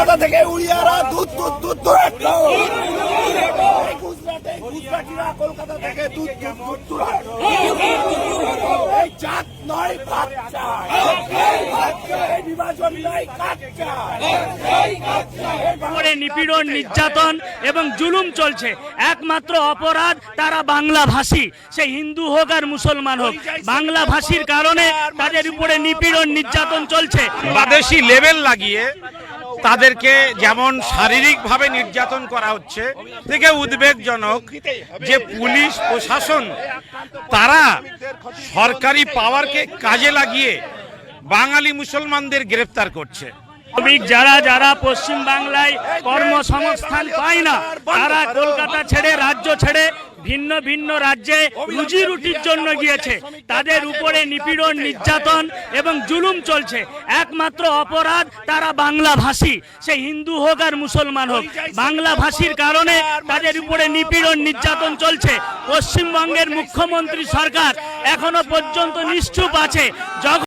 কলকাতা থেকে উড়িয়ারা দুধ দুধ দুধ দূরে গুজরাটে গুজরাটিরা কলকাতা থেকে দুধ দুধ দুধ দূরে এই জাত নয় ভাত চায় এই নয় কাজ চায় নিপীড়ন নির্যাতন এবং জুলুম চলছে। একমাত্র অপরাধ তারা বাংলা ভাষী সে হিন্দু হোক আর মুসলমান হোক বাংলা ভাষীর কারণে তাদের উপরে নিপীড়ন নির্যাতন চলছে। বাদেশি লেভেল লাগিয়ে তাদেরকে যেমন শারীরিকভাবে নির্যাতন করা হচ্ছে, থেকে উদ্বেগজনক যে পুলিশ, প্রশাসন, তারা সরকারি পাওয়ারকে কাজে লাগিয়ে বাঙালি মুসলমানদের গ্রেফতার করছে। শ্রমিক যারা যারা পশ্চিম বাংলায় কর্মসংস্থান পায় না, তারা কলকাতা ছেড়ে, রাজ্য ছেড়ে, ভিন্ন ভিন্ন রাজ্যে রুজি রুটির জন্য গিয়েছে। তাদের উপরে নিপীড়ন, নির্যাতন এবং জুলুম চলছে। একমাত্র অপরাধ তারা বাংলা ভাষী সে হিন্দু হোক আর মুসলমান হোক। বাংলা ভাষীর কারণে তাদের উপরে নিপীড়ন, নির্যাতন চলছে। পশ্চিমবঙ্গের মুখ্যমন্ত্রী সরকার এখনও পর্যন্ত নিশ্চুপ আছে। যখন